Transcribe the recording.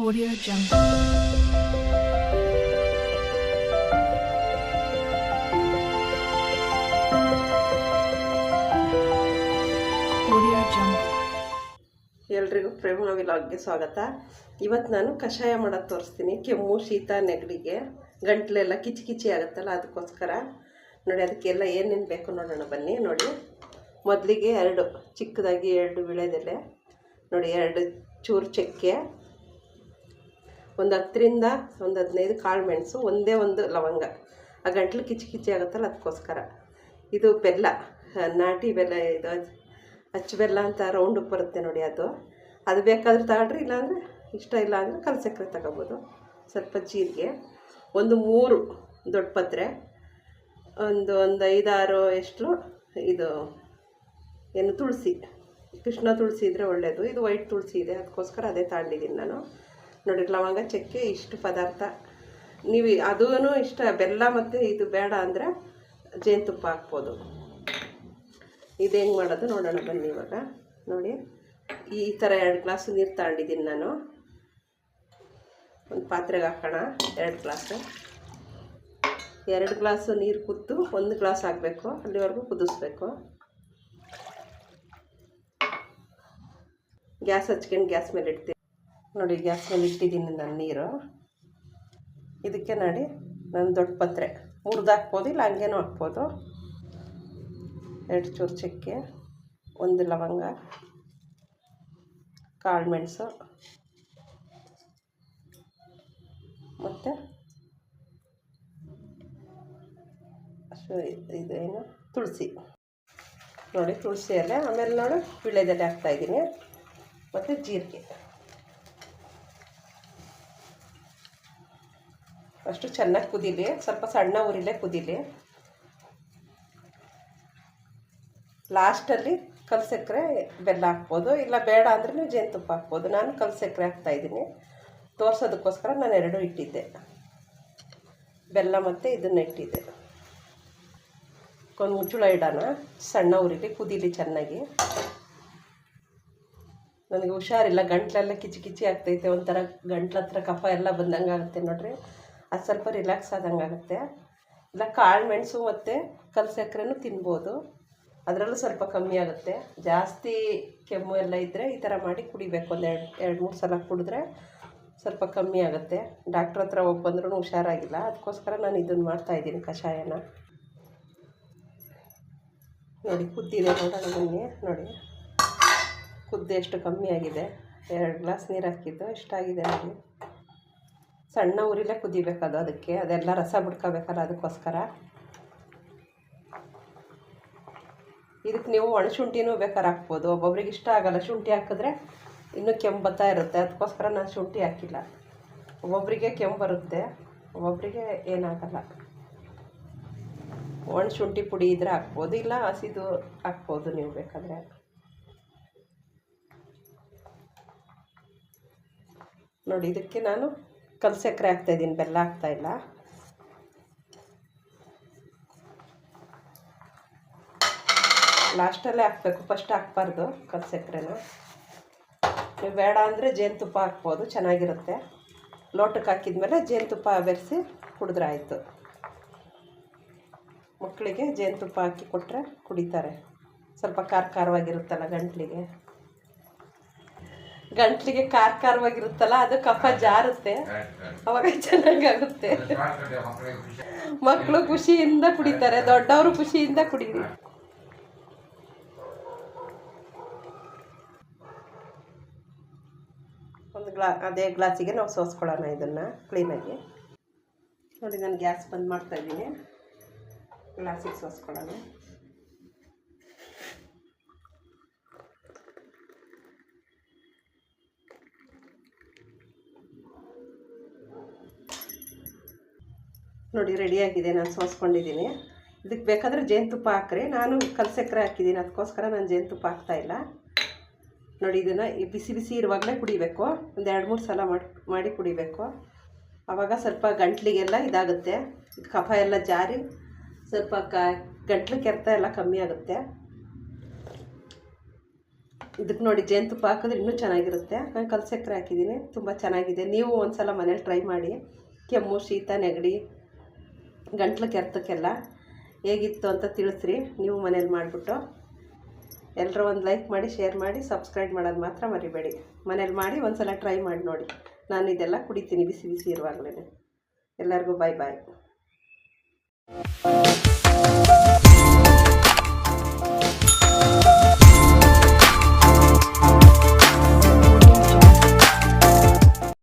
Audio Jungle. ಎಲ್ರಿಗೂ ಪ್ರೇಮ ವಿಲಾಗ್ಗೆ ಸ್ವಾಗತ. ಇವತ್ತು ನಾನು ಕಷಾಯ ಮಾಡೋದು ತೋರಿಸ್ತೀನಿ. ಕೆಮ್ಮು, ಶೀತ, ನೆಗಡಿಗೆ ಗಂಟ್ಲೆಲ್ಲ ಕಿಚಿ ಕಿಚಿ ಆಗುತ್ತಲ್ಲ, ಅದಕ್ಕೋಸ್ಕರ. ನೋಡಿ, ಅದಕ್ಕೆಲ್ಲ ಏನೇನು ಬೇಕು ನೋಡೋಣ, ಬನ್ನಿ, ನೋಡಿ. ಮೊದಲಿಗೆ ಎರಡು, ಚಿಕ್ಕದಾಗಿ ಎರಡು ವಿಳೆದೆಲೆ. ನೋಡಿ, ಎರಡು ಚೂರು ಚಕ್ಕೆ. ಒಂದು ಹತ್ತರಿಂದ ಒಂದು ಹದಿನೈದು ಕಾಳು ಮೆಣಸು, ಒಂದೇ ಒಂದು ಲವಂಗ. ಆ ಗಂಟ್ಲು ಕಿಚಿ ಕಿಚಿ ಆಗುತ್ತಲ್ಲ ಅದಕ್ಕೋಸ್ಕರ ಇದು ಬೆಲ್ಲ ನಾಟಿ ಬೆಲ್ಲ, ಇದು ಅಚ್ಚು ಬೆಲ್ಲ ಅಂತ ರೌಂಡ್ ಬರುತ್ತೆ ನೋಡಿ ಅದು. ಅದು ಬೇಕಾದರೂ ತಗೊಳ್ರಿ, ಇಲ್ಲಾಂದರೆ ಇಷ್ಟ ಇಲ್ಲ ಅಂದರೆ ಕಲ್ ಸಕ್ಕರೆ ತಗೋಬೋದು. ಸ್ವಲ್ಪ ಜೀರಿಗೆ, ಒಂದು ಮೂರು ದೊಡ್ಡ ಪತ್ರೆ, ಒಂದು ಒಂದು ಐದಾರು ಎಷ್ಟು ಇದು, ಏನು ತುಳಸಿ, ಕೃಷ್ಣ ತುಳಸಿ ಇದ್ದರೆ ಒಳ್ಳೆಯದು ಇದು ವೈಟ್ ತುಳಸಿ ಇದೆ ಅದಕ್ಕೋಸ್ಕರ ಅದೇ ತಗೊಂಡಿದ್ದೀನಿ ನಾನು. ನೋಡಿ ಲವಂಗ ಚಕ್ಕೆ ಇಷ್ಟು ಪದಾರ್ಥ. ನೀವು ಅದೂ ಇಷ್ಟ, ಬೆಲ್ಲ ಮತ್ತು ಇದು ಬೇಡ ಅಂದರೆ ಜೇನುತುಪ್ಪ ಹಾಕ್ಬೋದು. ಇದು ಹೆಂಗೆ ಮಾಡೋದು ನೋಡೋಣ ಬನ್ನಿ ಇವಾಗ. ನೋಡಿ, ಈ ಥರ ಎರಡು ಗ್ಲಾಸು ನೀರು ತಗೊಂಡಿದ್ದೀನಿ ನಾನು. ಒಂದು ಪಾತ್ರೆಗೆ ಹಾಕೋಣ, ಎರಡು ಗ್ಲಾಸು. ಎರಡು ಗ್ಲಾಸು ನೀರು ಕುದ್ದು ಒಂದು ಗ್ಲಾಸ್ ಹಾಕಬೇಕು, ಅಲ್ಲಿವರೆಗೂ ಕುದಿಸ್ಬೇಕು. ಗ್ಯಾಸ್ ಹಚ್ಕೊಂಡು ಗ್ಯಾಸ್ ಮೇಲೆ ಇಡ್ತೀನಿ ನೋಡಿ, ಗ್ಯಾಸ್ ಮೇಲೆ ಇಟ್ಟಿದ್ದೀನಿ ನಾನು ನೀರು. ಇದಕ್ಕೆ ನೋಡಿ ನಾನು ದೊಡ್ಡ ಪತ್ರೆ. ಮುರಿದಾಕ್ಬೋದು ಇಲ್ಲ ಹಂಗೇನೂ ಹಾಕ್ಬೋದು. ಎರಡು ಚೂರು ಚಕ್ಕೆ, ಒಂದು ಲವಂಗ, ಕಾಳು ಮೆಣಸು, ಮತ್ತು ಇದೇನು, ತುಳಸಿ. ನೋಡಿ ತುಳಸಿ ಎಲೆ ಆಮೇಲೆ ನೋಡಿ ವೀಳ್ಯದೆಲೆ ಹಾಕ್ತಾಯಿದ್ದೀನಿ ಮತ್ತು ಜೀರಿಗೆ. ಅಷ್ಟು ಚೆನ್ನಾಗಿ ಕುದೀಲಿ, ಸ್ವಲ್ಪ ಸಣ್ಣ ಉರಿಲೇ ಕುದೀಲಿ. ಲಾಸ್ಟಲ್ಲಿ ಕಲ್ಸಕ್ಕರೆ ಬೆಲ್ಲ ಹಾಕ್ಬೋದು, ಇಲ್ಲ ಬೇಡ ಅಂದ್ರೆ ನೀವು ಜೇನುತುಪ್ಪ ಹಾಕ್ಬೋದು. ನಾನು ಕಲ್ಸಕ್ಕರೆ ಹಾಕ್ತಾಯಿದ್ದೀನಿ ತೋರ್ಸೋದಕ್ಕೋಸ್ಕರ ನಾನು ಎರಡೂ ಇಟ್ಟಿದ್ದೆ. ಬೆಲ್ಲ ಮತ್ತು ಇದನ್ನು ಇಟ್ಟಿದ್ದೆ. ಒಂದು ಮುಚ್ಚುಳ ಇಡೋಣ. ಸಣ್ಣ ಉರಿಲಿ ಕುದೀಲಿ ಚೆನ್ನಾಗಿ. ನನಗೆ ಹುಷಾರಿಲ್ಲ, ಗಂಟ್ಲೆಲ್ಲ ಕಿಚಿ ಕಿಚಿ ಆಗ್ತೈತೆ, ಒಂಥರ ಗಂಟ್ಲ ಹತ್ರ ಕಫ ಎಲ್ಲ ಬಂದಂಗೆ ಆಗುತ್ತೆ ನೋಡ್ರಿ. ಅದು ಸ್ವಲ್ಪ ರಿಲ್ಯಾಕ್ಸ್ ಆದಂಗೆ ಆಗುತ್ತೆ. ಇಲ್ಲ, ಕಾಳು, ಮೆಣಸು ಮತ್ತು ಕಲ್ಲು ಸಕ್ಕರೆನೂ ತಿನ್ಬೋದು. ಅದರಲ್ಲೂ ಸ್ವಲ್ಪ ಕಮ್ಮಿ ಆಗುತ್ತೆ. ಜಾಸ್ತಿ ಕೆಮ್ಮು ಎಲ್ಲ ಇದ್ದರೆ ಈ ಥರ ಮಾಡಿ ಕುಡಿಬೇಕು. ಒಂದು ಎರಡು ಎರಡು, ಮೂರು ಸಲ ಕುಡಿದ್ರೆ ಸ್ವಲ್ಪ ಕಮ್ಮಿ ಆಗುತ್ತೆ. ಡಾಕ್ಟ್ರ್ ಹತ್ರ ಹೋಗಿ ಬಂದ್ರೂ ಹುಷಾರಾಗಿಲ್ಲ. ಅದಕ್ಕೋಸ್ಕರ ನಾನು ಇದನ್ನು ಮಾಡ್ತಾಯಿದ್ದೀನಿ ಕಷಾಯನ. ನೋಡಿ, ಕುದ್ದಿದೆ ನೋಡೋಣ ಬನ್ನಿ ನೋಡಿ, ಕುದ್ದು ಎಷ್ಟು ಕಮ್ಮಿ ಆಗಿದೆ. ಎರಡು ಗ್ಲಾಸ್ ನೀರು ಹಾಕಿದ್ದು. ಎಷ್ಟಾಗಿದೆ ನೋಡಿ. ಸಣ್ಣ ಉರಿಲೇ ಕುದಿಬೇಕದು ಅದಕ್ಕೆ. ಅದೆಲ್ಲ ರಸ ಬಿಡ್ಕೋಬೇಕಲ್ಲ ಅದಕ್ಕೋಸ್ಕರ. ಇದಕ್ಕೆ ನೀವು ಒಣಶುಂಠಿನೂ ಬೇಕಾದ್ರೆ ಹಾಕ್ಬೋದು. ಒಬ್ಬೊಬ್ರಿಗೆ ಇಷ್ಟ ಆಗಲ್ಲ ಶುಂಠಿ ಹಾಕಿದ್ರೆ ಇನ್ನೂ ಕೆಮ್ಮು ಬರ್ತಾ ಇರುತ್ತೆ. ಅದಕ್ಕೋಸ್ಕರ ನಾನು ಶುಂಠಿ ಹಾಕಿಲ್ಲ. ಒಬ್ಬೊಬ್ಬರಿಗೆ ಕೆಮ್ಮು ಬರುತ್ತೆ. ಒಬ್ಬೊಬ್ಬರಿಗೆ ಏನಾಗಲ್ಲ. ಒಣ ಶುಂಠಿ ಪುಡಿ ಇದ್ರೆ ಹಾಕ್ಬೋದು. ಇಲ್ಲ ಹಸಿದು ಹಾಕ್ಬೋದು ನೀವು ಬೇಕಾದರೆ. ನೋಡಿ, ಇದಕ್ಕೆ ನಾನು ಕಲ್ ಸಕ್ಕರೆ ಹಾಕ್ತಾಯಿದ್ದೀನಿ ಬೆಲ್ಲ ಹಾಕ್ತಾಯಿಲ್ಲ ಲಾಸ್ಟಲ್ಲೇ ಹಾಕಬೇಕು ಫಸ್ಟ್ ಹಾಕ್ಬಾರ್ದು ಕಲ್ ಸಕ್ಕರೆನ ನೀವು ಬೇಡ ಅಂದರೆ ಜೇನುತುಪ್ಪ ಹಾಕ್ಬೋದು, ಚೆನ್ನಾಗಿರುತ್ತೆ. ಲೋಟಕ್ಕೆ ಹಾಕಿದ್ಮೇಲೆ ಜೇನುತುಪ್ಪ ಬೆರೆಸಿ ಕುಡಿದ್ರೆ ಆಯಿತು. ಮಕ್ಕಳಿಗೆ ಜೇನುತುಪ್ಪ ಹಾಕಿ ಕೊಟ್ಟರೆ ಕುಡಿತಾರೆ. ಸ್ವಲ್ಪ ಖಾರ ಖಾರವಾಗಿರುತ್ತಲ್ಲ ಗಂಟ್ಲಿಗೆ. ಗಂಟ್ಲಿಗೆ ಕಾರ್ ಕಾರವಾಗಿರುತ್ತಲ್ಲ ಅದು ಕಫ ಜಾರುತ್ತೆ. ಅವಾಗ ಚೆನ್ನಾಗಾಗುತ್ತೆ. ಮಕ್ಕಳು ಖುಷಿಯಿಂದ ಕುಡಿತಾರೆ ದೊಡ್ಡವರು ಖುಷಿಯಿಂದ ಕುಡಿರಿ. ಒಂದು ಗ್ಲಾ ಅದೇ ಗ್ಲಾಸಿಗೆ ನಾವು ಸೋಸ್ಕೊಳ್ಳೋಣ ಇದನ್ನು ಕ್ಲೀನಾಗಿ ನೋಡಿ ನಾನು ಗ್ಯಾಸ್ ಬಂದ್ ಮಾಡ್ತಾ ಇದ್ದೀನಿ. ಗ್ಲಾಸಿಗೆ ಸೋಸ್ಕೊಳ್ಳೋಣ. ನೋಡಿ ರೆಡಿಯಾಗಿದೆ ನಾನು ಸೋಸ್ಕೊಂಡಿದ್ದೀನಿ. ಇದಕ್ಕೆ ಬೇಕಾದರೆ ಜೇನುತುಪ್ಪ ಹಾಕ್ರಿ. ನಾನು ಕಲ್ಸಕ್ಕರೆ ಹಾಕಿದ್ದೀನಿ. ಅದಕ್ಕೋಸ್ಕರ ನಾನು ಜೇನುತುಪ್ಪ ಹಾಕ್ತಾಯಿಲ್ಲ ನೋಡಿ, ಇದನ್ನು ಈ ಬಿಸಿ ಬಿಸಿ ಇರುವಾಗಲೇ ಕುಡಿಬೇಕು. ಒಂದು ಎರಡು ಮೂರು ಸಲ ಮಾಡಿ ಮಾಡಿ ಕುಡಿಬೇಕು. ಆವಾಗ ಸ್ವಲ್ಪ ಗಂಟ್ಲಿಗೆಲ್ಲ ಇದಾಗುತ್ತೆ. ಕಫ ಎಲ್ಲ ಜಾರಿ. ಸ್ವಲ್ಪ ಕ, ಗಂಟ್ಲು ಕೆರೆತ ಎಲ್ಲ ಕಮ್ಮಿ ಆಗುತ್ತೆ. ಇದಕ್ಕೆ ನೋಡಿ ಜೇನುತುಪ್ಪ ಹಾಕಿದ್ರೆ ಇನ್ನೂ ಚೆನ್ನಾಗಿರುತ್ತೆ. ನಾನು ಕಲ್ಸಕ್ಕರೆ ಹಾಕಿದ್ದೀನಿ. ತುಂಬ ಚೆನ್ನಾಗಿದೆ. ನೀವು ಒಂದು ಸಲ ಮನೇಲಿ ಟ್ರೈ ಮಾಡಿ. ಕೆಮ್ಮು, ಶೀತ, ನೆಗಡಿ ಗಂಟ್ಲು ಕೆರ್ತಕ್ಕೆಲ್ಲ ಹೇಗಿತ್ತು ಅಂತ ತಿಳಿಸ್ರಿ ನೀವು ಮನೇಲಿ ಮಾಡಿಬಿಟ್ಟು. ಎಲ್ಲರೂ ಒಂದು ಲೈಕ್ ಮಾಡಿ, ಶೇರ್ ಮಾಡಿ, ಸಬ್ಸ್ಕ್ರೈಬ್ ಮಾಡೋದು ಮಾತ್ರ ಮರಿಬೇಡಿ. ಮನೇಲಿ ಮಾಡಿ ಒಂದ್ಸಲ ಟ್ರೈ ಮಾಡಿ ನೋಡಿ. ನಾನು ಇದೆಲ್ಲ ಕುಡಿತೀನಿ ಬಿಸಿ ಬಿಸಿ ಇರುವಾಗಲೇ ಎಲ್ಲರಿಗೂ ಬಾಯ್ ಬಾಯ್